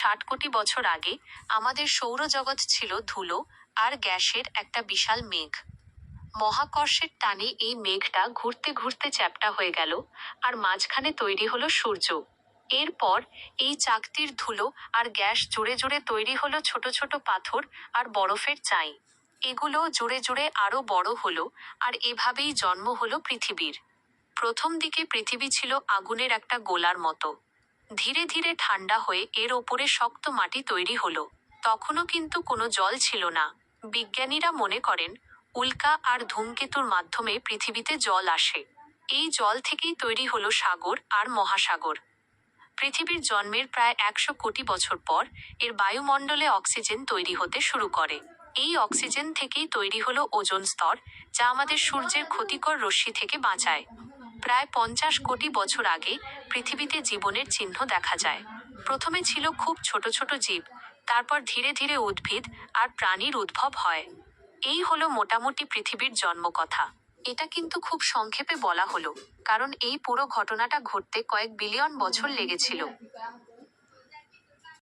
ষাট কোটি বছর আগে আমাদের সৌরজগৎ ছিল ধুলো আর গ্যাসের একটা বিশাল মেঘ। মহাকর্ষের টানে এই মেঘটা ঘুরতে ঘুরতে চ্যাপ্টা হয়ে গেল আর মাঝখানে তৈরি হলো সূর্য। এরপর এই চাকতির ধুলো আর গ্যাস জুড়ে জুড়ে তৈরি হলো ছোট ছোট পাথর আর বরফের চাই। এগুলো জুড়ে জুড়ে আরও বড় হলো আর এভাবেই জন্ম হলো পৃথিবীর। প্রথম দিকে পৃথিবী ছিল আগুনের একটা গোলার মতো। ধীরে ধীরে ঠান্ডা হয়ে এর ওপরে শক্ত মাটি তৈরি হলো। তখনও কিন্তু কোনো জল ছিল না। বিজ্ঞানীরা মনে করেন, উল্কা আর ধূমকেতুর মাধ্যমে পৃথিবীতে জল আসে। এই জল থেকেই তৈরি হলো সাগর আর মহাসাগর। পৃথিবীর জন্মের প্রায় একশো কোটি বছর পর এর বায়ুমণ্ডলে অক্সিজেন তৈরি হতে শুরু করে। এই অক্সিজেন থেকেই তৈরি হলো ওজোন স্তর, যা আমাদের সূর্যের ক্ষতিকর রশ্মি থেকে বাঁচায়। প্রায় পঞ্চাশ কোটি বছর আগে পৃথিবীতে জীবনের চিহ্ন দেখা যায়। প্রথমে ছিল খুব ছোট ছোট জীব, তারপর ধীরে ধীরে উদ্ভিদ আর প্রাণীর উদ্ভব হয়। এই হলো মোটামুটি পৃথিবীর জন্মকথা। এটা কিন্তু খুব সংক্ষেপে বলা হলো, কারণ এই পুরো ঘটনাটা ঘটতে কয়েক বিলিয়ন বছর লেগেছিল।